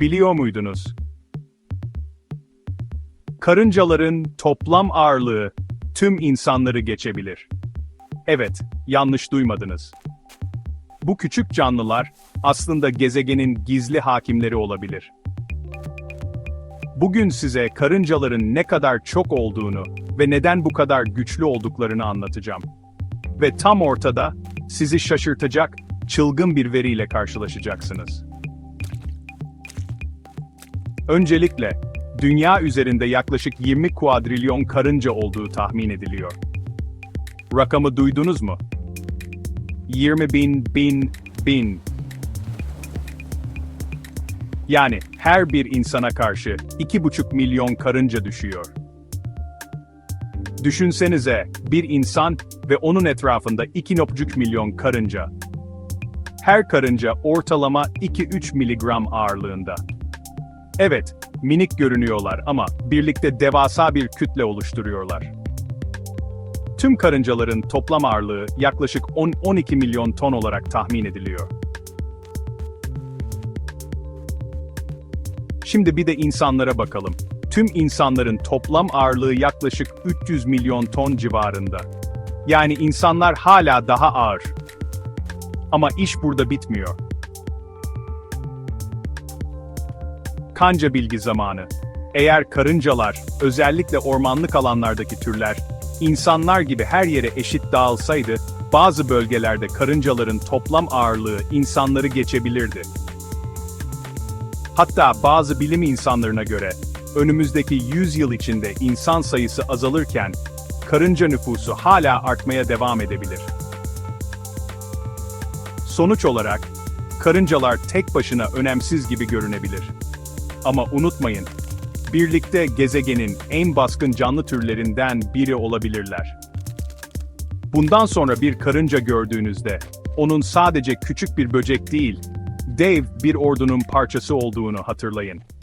Biliyor muydunuz? Karıncaların toplam ağırlığı tüm insanları geçebilir. Evet, yanlış duymadınız. Bu küçük canlılar aslında gezegenin gizli hakimleri olabilir. Bugün size karıncaların ne kadar çok olduğunu ve neden bu kadar güçlü olduklarını anlatacağım. Ve tam ortada sizi şaşırtacak çılgın bir veriyle karşılaşacaksınız. Öncelikle, dünya üzerinde yaklaşık 20 kuadrilyon karınca olduğu tahmin ediliyor. Rakamı duydunuz mu? 20 bin, bin, bin. Yani her bir insana karşı 2,5 milyon karınca düşüyor. Düşünsenize, bir insan ve onun etrafında 2,5 milyon karınca. Her karınca ortalama 2-3 miligram ağırlığında. Evet, minik görünüyorlar ama birlikte devasa bir kütle oluşturuyorlar. Tüm karıncaların toplam ağırlığı yaklaşık 10-12 milyon ton olarak tahmin ediliyor. Şimdi bir de insanlara bakalım. Tüm insanların toplam ağırlığı yaklaşık 300 milyon ton civarında. Yani insanlar hala daha ağır. Ama iş burada bitmiyor. Kanca bilgi zamanı. Eğer karıncalar, özellikle ormanlık alanlardaki türler, insanlar gibi her yere eşit dağılsaydı, bazı bölgelerde karıncaların toplam ağırlığı insanları geçebilirdi. Hatta bazı bilim insanlarına göre, önümüzdeki 100 yıl içinde insan sayısı azalırken, karınca nüfusu hala artmaya devam edebilir. Sonuç olarak, karıncalar tek başına önemsiz gibi görünebilir. Ama unutmayın, birlikte gezegenin en baskın canlı türlerinden biri olabilirler. Bundan sonra bir karınca gördüğünüzde, onun sadece küçük bir böcek değil, dev bir ordunun parçası olduğunu hatırlayın.